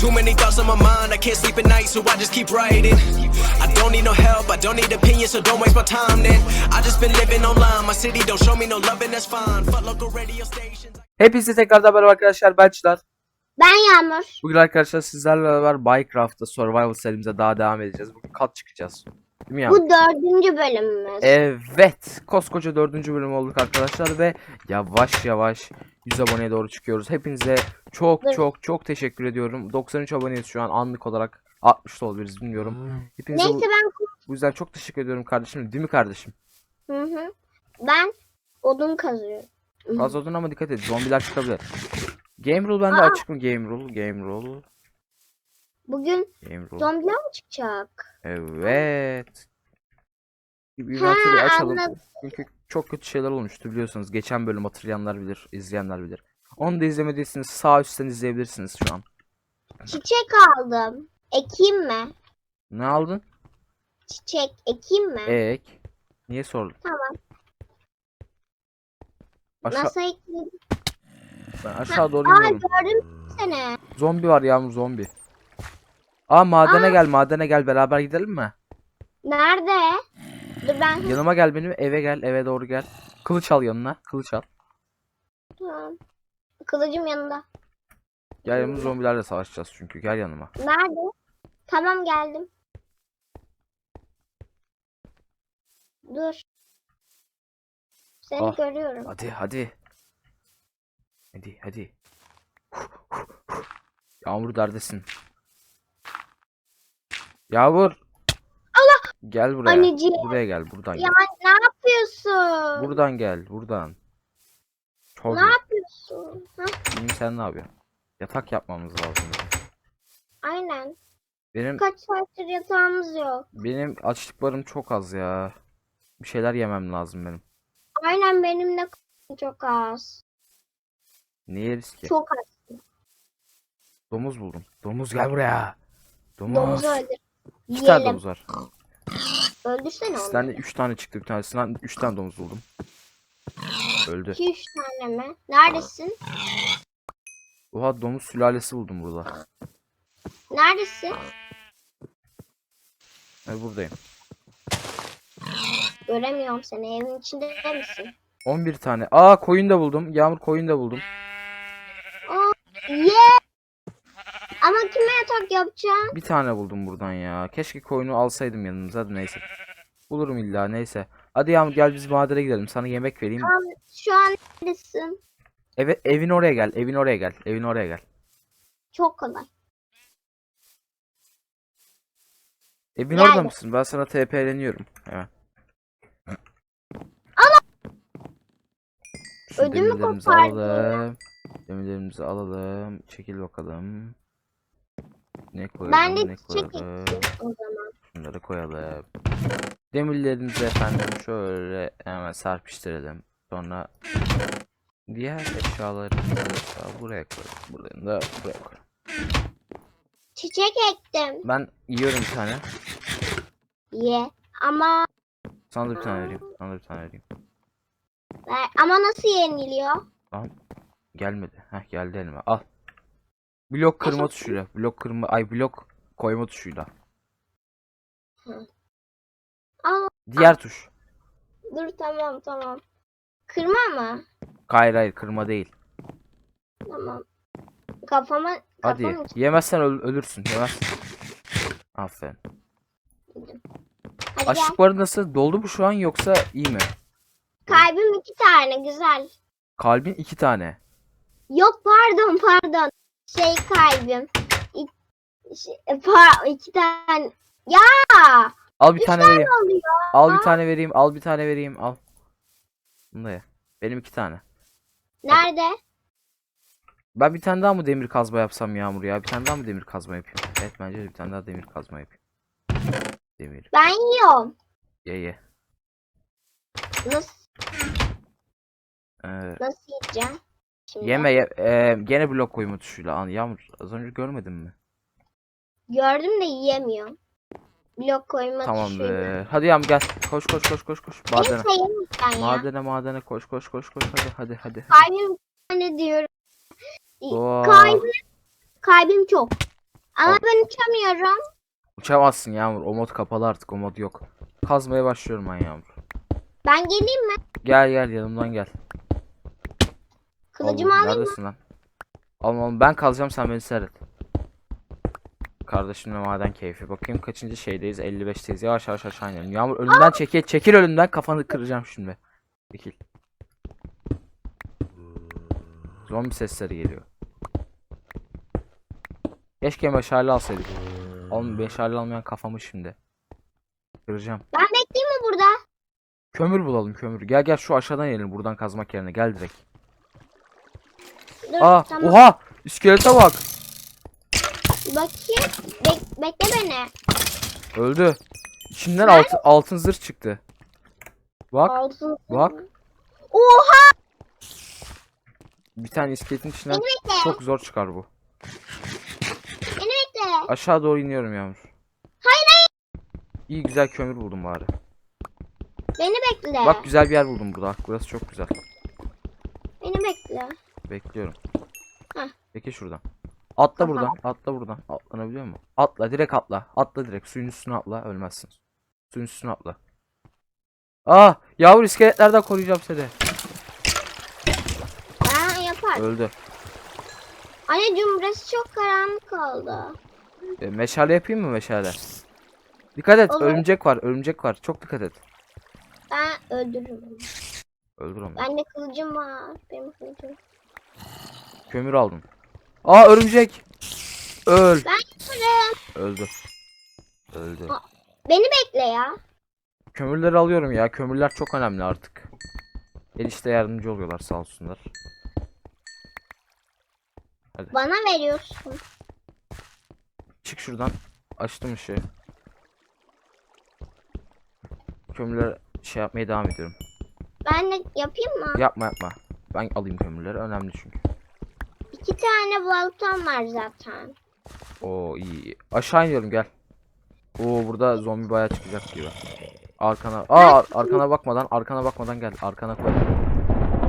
Too many thoughts on my mind, I can't sleep at night, so I just keep writing. I don't need no help, I don't need opinions, so don't waste my time then. I just been living online, my city don't show me no love, and that's fine. Fuck local radio stations. Hepinize tekrardan merhaba arkadaşlar ben Çınar. Ben Yağmur. Bugün arkadaşlar sizlerle beraber Minecraft'ta Survival serimize daha devam edeceğiz. Bugün kat çıkacağız. Değil mi ya? Bu dördüncü bölümümüz. Evet. Koskoca dördüncü bölüm olduk arkadaşlar ve yavaş yavaş 100 aboneye doğru çıkıyoruz. Hepinize çok Dur. çok çok teşekkür ediyorum. 93 aboneyiz şu an anlık olarak. 60 da olabiliriz bilmiyorum. Hepinize bu, Neyse ben bu yüzden çok teşekkür ediyorum kardeşim. Değil mi kardeşim? hı hı. Ben odun kazıyorum. Hı. Az odun ama dikkat et. Zombiler çıkabilir. Game rule bende Aa. açık mı? Game rule, game rule, Bugün game rule. zombiler mi çıkacak? Evet. Bir Ha, inventory açalım. anladım. Çünkü çok kötü şeyler olmuştu biliyorsunuz. Geçen bölüm hatırlayanlar bilir, izleyenler bilir. Onu da izlemediyseniz sağ üstten izleyebilirsiniz şu an. Çiçek aldım. Ekeyim mi? Ne aldın? Çiçek ekeyim mi? Ek. Niye sordun? Tamam. Aşağı, Nasıl ekeyim? ben aşağı doğru Aa iniyorum. gördüm seni. Zombi var yağmur zombi. Aa madene Aa. gel madene gel beraber gidelim mi? Nerede? Dur ben Yanıma gel benim eve gel eve doğru gel. Kılıç al yanına kılıç al. Tamam. Kılıcım yanında. Gel yanımız zombilerle savaşacağız çünkü gel yanıma. Nerede? Tamam geldim. Dur. Seni Ah. görüyorum. Hadi hadi. Hadi hadi. Yağmur neredesin? Yağmur. Allah! Gel buraya. Anneciğim. Buraya gel buradan Ya gel. ne yapıyorsun? Buradan gel buradan. Çok Ne iyi. Ha? İyiyim, sen ne yapıyorsun? Yatak yapmamız lazım. Aynen. Benim Kaç saattir yatağımız yok. benim açlıklarım çok az ya. Bir şeyler yemem lazım benim. Aynen benim de çok az. Ne yeriz ki? Çok az. Domuz buldum. Domuz gel buraya. Domuz. Domuzu öldür. İki tane Yiyelim. domuz var. Öldürsene onu. Sizden de üç tane çıktı bir tanesinden. Üç tane domuz buldum. Öldü. 2-3 tane mi? Neredesin? Oha domuz sülalesi buldum burada. Neredesin? Evet buradayım. Göremiyorum seni. Evin içinde misin? 11 tane. Aa koyun da buldum. Yağmur koyun da buldum. Ye! Ama kime yatak yapacağım? Bir tane buldum buradan ya. Keşke koyunu alsaydım yanımıza da neyse. Bulurum illa neyse. Hadi Yağmur gel biz madene gidelim. Sana yemek vereyim. Tamam, şu an neredesin? Evet evin oraya gel. Evin oraya gel. Evin oraya gel. Çok kolay. Evin Geldim. orada mısın? Ben sana TP'leniyorum. Hemen. Şu Ödümü demirlerimizi kopardın alalım. Demirlerimizi alalım. Çekil bakalım. Ne koyalım? Ben de ne çiçek koyalım? o zaman. Şunları koyalım. Demirlerimizi efendim şöyle hemen serpiştirelim. Sonra diğer eşyaları da buraya koyalım. Buradan da buraya koyalım. Çiçek ektim. Ben yiyorum bir tane. Ye. Ama Sana da bir tane vereyim. Sana da bir tane vereyim. ver. ama nasıl yeniliyor? Lan gelmedi. Heh geldi elime. Al. Blok kırma tuşuyla. Blok kırma ay blok koyma tuşuyla. Al. Diğer tuş. Dur tamam tamam. Kırma mı? Hayır hayır kırma değil. Tamam. Kafama Hadi. kafam için Yemezsen öl- ölürsün. Yemezsin. Aferin. Hadi gel. Açlıkları nasıl? Doldu mu şu an yoksa iyi mi? Kalbim iki tane güzel. Kalbin iki tane. Yok pardon pardon. Şey kalbim. İ- şey, pa iki tane. Ya Al bir üç tane vereyim. oluyor. Al bir tane vereyim. Al bir tane vereyim. Al. Bunu da ye. Benim iki tane. Nerede? Ben bir tane daha mı demir kazma yapsam Yağmur ya? Bir tane daha mı demir kazma yapayım? Evet bence de bir tane daha demir kazma yapayım. Demir. Ben yiyorum. Ye ye. Nasıl Ee, nasıl yiyeceğim? Şimdi. Yeme ye, e, gene blok koyma tuşuyla an Yağmur az önce görmedin mi? Gördüm de yiyemiyorum. Blok koyma Tamam tuşuyla. be. Hadi Yağmur gel. Koş koş koş koş koş. Madene. Madene madene koş koş koş koş hadi hadi hadi. Kalbim tane diyorum. Oo. Kalbim, kalbim çok. Ama Al. ben uçamıyorum. Uçamazsın Yağmur. O mod kapalı artık. O mod yok. Kazmaya başlıyorum ben Yağmur. Ben geleyim mi? Gel gel yanımdan gel. Kılıcımı alayım mı? Neredesin lan? Alma oğlum ben kalacağım sen beni seyret. Kardeşimle maden keyfi. Bakayım kaçıncı şeydeyiz? 55'teyiz. Yavaş yavaş aşağı inelim. Yağmur önümden çekil. Çekil önümden kafanı kıracağım şimdi. Çekil. Zombi sesleri geliyor. Keşke meşale alsaydık. Oğlum meşale almayan kafamı şimdi. Kıracağım. Ben bekleyeyim mi burada? Kömür bulalım kömür. Gel gel şu aşağıdan inelim buradan kazmak yerine. Gel direkt. Dur Aa, tamam. oha! İskelete bak. Bakayım. Bek- bekle beni. Öldü. İçinden altın, altın zırh çıktı. Bak Altın. bak. Oha! Bir tane iskeletin içinden Beni çok zor çıkar bu. Beni bekle. Aşağı doğru iniyorum Yağmur. Hayır hayır. İyi güzel kömür buldum bari. Beni bekle. Bak güzel bir yer buldum burada. Burası çok güzel. Beni bekle. Bekliyorum. Heh. Peki şuradan. Atla buradan. Atla buradan. Atlanabiliyor mu? Atla direkt atla. Atla direkt. Suyun üstüne atla. Ölmezsin. Suyun üstüne atla. Ah! Yavru iskeletlerden koruyacağım seni. Ben yapar. Öldü. Anneciğim burası çok karanlık oldu. E, meşale yapayım mı meşale? Dikkat et. Olur. Örümcek var. Örümcek var. Çok dikkat et. Ben öldürürüm. Öldür onu. Bende kılıcım var. Benim kılıcım. Kömür aldım. Aa örümcek. Öl. Ben yaparım. Öldü. Öldü. Beni bekle ya. Kömürleri alıyorum ya. Kömürler çok önemli artık. El işte yardımcı oluyorlar sağ olsunlar. Bana veriyorsun. Çık şuradan. Açtım ışığı. Kömürler şey yapmaya devam ediyorum. Ben de yapayım mı? Yapma yapma. Ben alayım kömürleri. Önemli çünkü. İki tane baltam var zaten. Oo iyi. Aşağı iniyorum gel. Oo burada zombi bayağı çıkacak gibi. Arkana. Aa ar- arkana bakmadan arkana bakmadan gel. Arkana koy.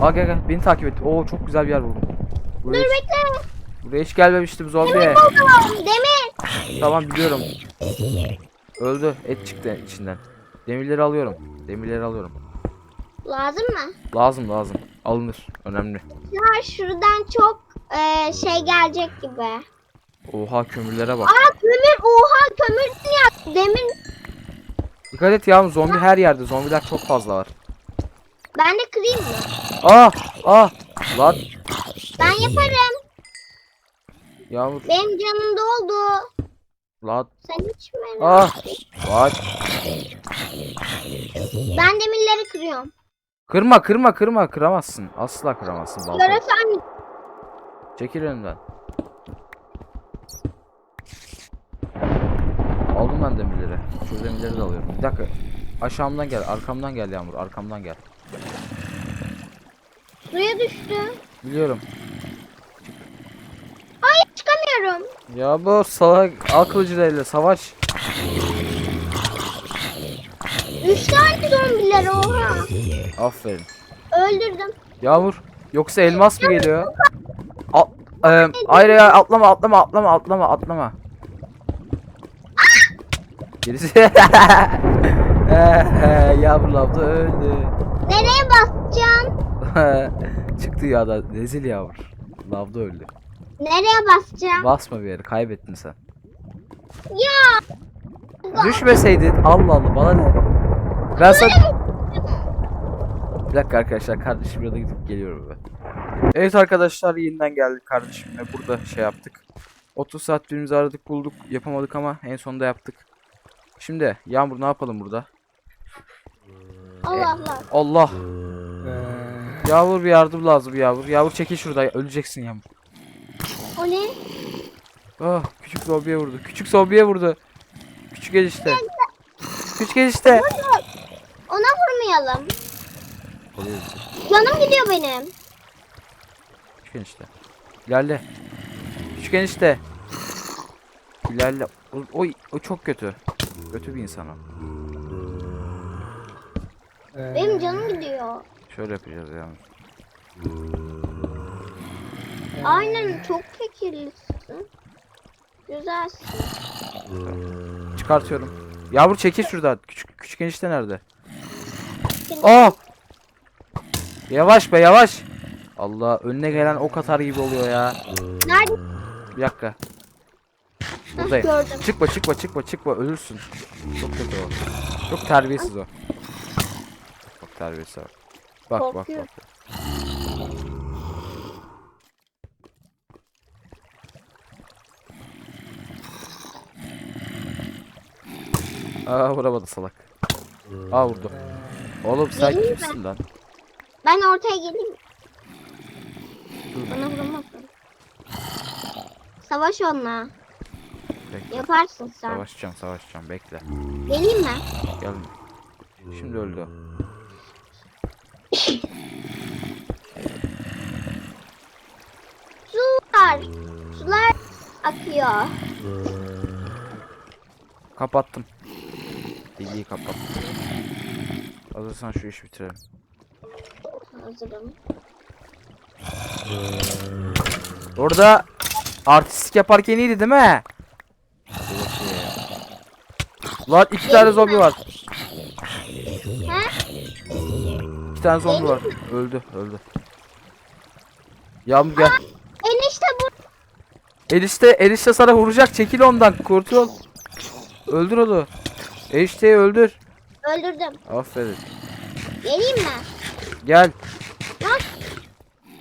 Aa gel gel. Beni takip et. Oo çok güzel bir yer buldum. Buraya, Dur hiç, bekle. buraya hiç gelmemiştim zombi. Buldum. Demir. Tamam biliyorum. Öldü. Et çıktı içinden. Demirleri alıyorum. Demirleri alıyorum. Lazım mı? Lazım lazım. Alınır. Önemli. Ya şuradan çok e, şey gelecek gibi. Oha kömürlere bak. Aa kömür. Oha kömür ya. Demir. Dikkat et ya zombi her yerde. Zombiler çok fazla var. Ben de kırayım mı? Ah ah. Lan Ben yaparım. Yağmur. Benim canım doldu. Lan Sen hiç merak ah. Lan. Ben demirleri kırıyorum. Kırma kırma kırma kıramazsın. Asla kıramazsın balta. Yaratan Çekil önümden. Aldım ben demirleri. Şu demirleri de alıyorum. Bir dakika. Aşağımdan gel. Arkamdan gel Yağmur. Arkamdan gel. suya düştü. Biliyorum. Hayır çıkamıyorum. Ya bu salak al kılıcı da elle savaş. Üç tane zombiler oha. Aferin. Öldürdüm. Yağmur yoksa elmas mı geliyor? At, e, hayır ya atlama atlama atlama atlama atlama. Gerisi. Yağmur lavda öldü. Nereye basacağım? Çıktı ya da rezil yavur. Lavda öldü. Nereye basacağım? Basma bir yere kaybettin sen. Ya. Düşmeseydin Allah Allah bana ne? Ben sana... Bir dakika arkadaşlar kardeşim yanına gidip geliyorum ben. Evet arkadaşlar yeniden geldik kardeşimle burada şey yaptık. 30 saat birbirimizi aradık bulduk yapamadık ama en sonunda yaptık. Şimdi Yağmur ne yapalım burada? Allah Allah. Allah. Yağmur bir yardım lazım Yağmur. Yağmur çekil şurada öleceksin Yağmur. O ne? Ah küçük zombiye vurdu. Küçük zombiye vurdu. Küçük enişte. Küçük enişte. Ona vurmayalım. Canım gidiyor benim. Küçük enişte. İlerle. Küçük enişte. İlerle. O, o, o çok kötü. Kötü bir insan o. Benim canım gidiyor. Şöyle yapacağız yani. Aynen çok fikirlisin. Güzelsin. Çıkartıyorum. Yavru çekil şuradan. Küçük küçük enişte nerede? Aa! Yavaş be yavaş. Allah önüne gelen ok atar gibi oluyor ya. Nerede? Bir dakika. Buradayım. gördüm. Çıkma çıkma çıkma çıkma ölürsün. Çok kötü o. Çok terbiyesiz o. Bak terbiyesiz o. Bak bak bak. Aa vuramadı salak. Aa vurdu. Oğlum sen Geleyim kimsin lan? Ben ortaya geleyim. Vuramazsın. Savaş onunla. Bekle. Yaparsın sen. Savaşacağım savaşacağım bekle. Geleyim mi? Gel. Şimdi öldü. Sular. Sular akıyor. Kapattım. Deliği kapattım. Hazırsan şu işi bitirelim. Hazırım. Orada artistik yaparken iyiydi değil mi? Lan iki tane zombi var. İki tane zombi var. Öldü, öldü. Yağmur gel. Enişte bu. Enişte, enişte sana vuracak. Çekil ondan. Kurtul. Öldür onu. Enişteyi öldür. Öldürdüm. Aferin. Geleyim mi? Gel.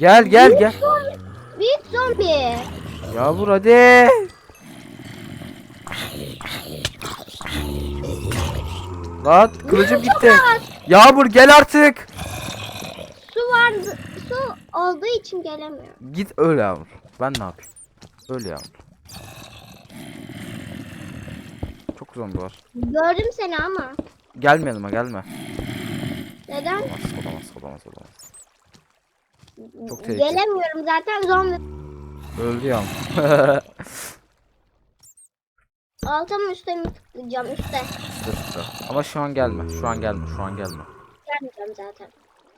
Gel gel gel. Büyük zombi. Yağmur hadi. Lan kılıcım gitti. Yağmur gel artık. Su vardı. Su olduğu için gelemiyorum. Git öl Yağmur. Ben ne yapayım? Öl Yağmur. Çok zombi var. Gördüm seni ama. Gelme yanıma gelme. Neden? Olamaz olamaz olamaz olamaz. Çok tehlikeli. Gelemiyorum zaten zombi. Öldü Yağmur. Alta mı üstte mi tıklayacağım? Üstte. Dur, dur. Ama şu an gelme. Şu an gelme. Şu an gelme. Gelmeyeceğim zaten.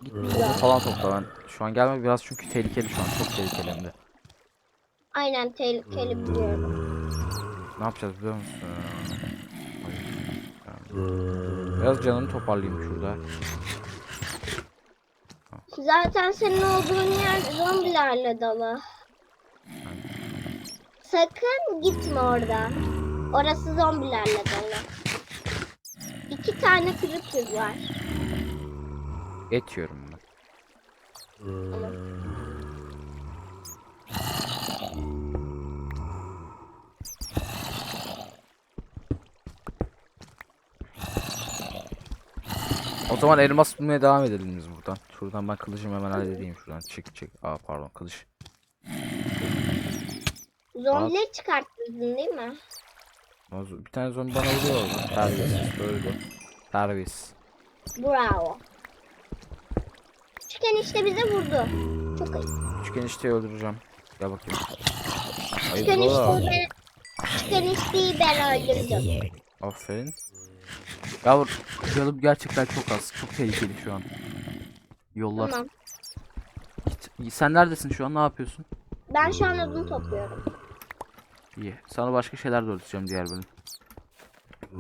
Git bir falan topla ben. Şu an gelme biraz çünkü tehlikeli şu an. Çok tehlikeli hem de. Aynen tehlikeli biliyorum. Ne yapacağız biliyor musun? Biraz canımı toparlayayım şurada. Zaten senin olduğun yer zombilerle dolu. Sakın gitme orada. Orası zombilerle dolu. İki tane creeper var. Et yiyorum ben. O zaman elmas bulmaya devam edelim biz buradan. Şuradan ben kılıcımı hemen halledeyim şuradan. Çık çık. Aa pardon kılıç. Zombileri çıkarttırdın değil mi? Bir tane zombi bana vuruyor orada. Terbiyesiz böyle. Terbiyesiz. Bravo. Küçük enişte bize vurdu. Çok ayıp. Küçük enişteyi öldüreceğim. Gel bakayım. Küçük enişteyi ben, küçük enişteyi ben öldürdüm. Aferin. Yavrum canım gerçekten çok az. Çok tehlikeli şu an. Yollar. Tamam. Git- Sen neredesin şu an? Ne yapıyorsun? Ben şu an odun topluyorum. İyi. Sana başka şeyler de öğreteceğim diğer bölüm.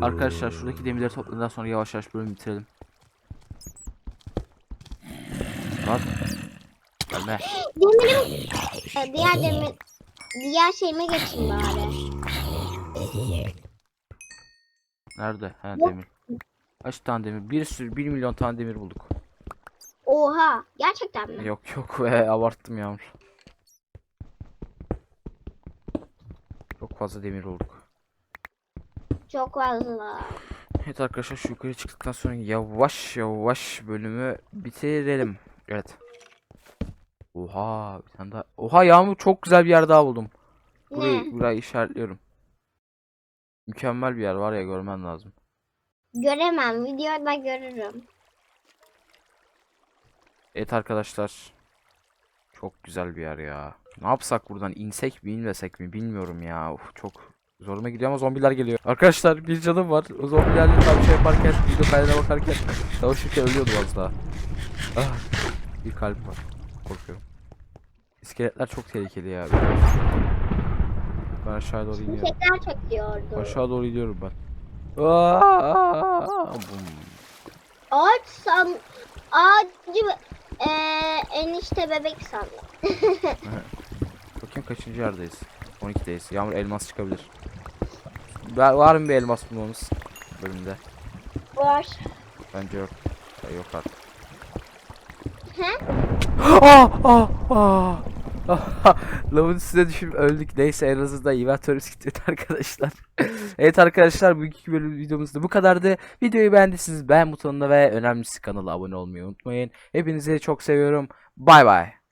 Arkadaşlar şuradaki demirleri topladıktan sonra yavaş yavaş bölümü bitirelim. Lan. Gelme. Demirim. Ee, Diğer demir. Diğer şeyime geçeyim bari. Nerede? Yok. demir. Kaç tane demir? Bir sürü 1 milyon tane demir bulduk. Oha. Gerçekten mi? Yok yok ve abarttım yağmur. Çok fazla demir bulduk. Çok fazla. Evet arkadaşlar şu yukarı çıktıktan sonra yavaş yavaş bölümü bitirelim. Evet. Oha bir tane daha. Oha Yağmur çok güzel bir yer daha buldum. Burayı, Ne? burayı işaretliyorum. Mükemmel bir yer var ya görmen lazım. Göremem. Videoda görürüm. Evet arkadaşlar. Çok güzel bir yer ya. Ne yapsak buradan insek mi inmesek mi bilmiyorum ya. Uf, çok zoruma gidiyor ama zombiler geliyor. Arkadaşlar bir canım var. O zombilerle tam şey yaparken video kaydına bakarken savaşırken ölüyordum az daha. Ah, bir kalbim var. Korkuyorum. İskeletler çok tehlikeli ya. Ben aşağı doğru iniyorum. Şimşekler çekiyordu. Aşağı doğru gidiyorum ben. Aa. Ağaç san... Ağacı eee enişte bebek sandım. Bakayım kaçıncı yerdeyiz? 12'deyiz. Yağmur elmas çıkabilir. Var, var mı bir elmas bulmamız bölümde? Var. Bence yok. Yok artık. He? Ah ah ah. Lavın üstüne düşüp öldük. Neyse en azından inventörümüz gitti arkadaşlar. evet arkadaşlar bugünkü bölüm videomuz da bu kadardı. Videoyu beğendiyseniz beğen butonuna ve önemlisi kanala abone olmayı unutmayın. Hepinizi çok seviyorum. Bay bay.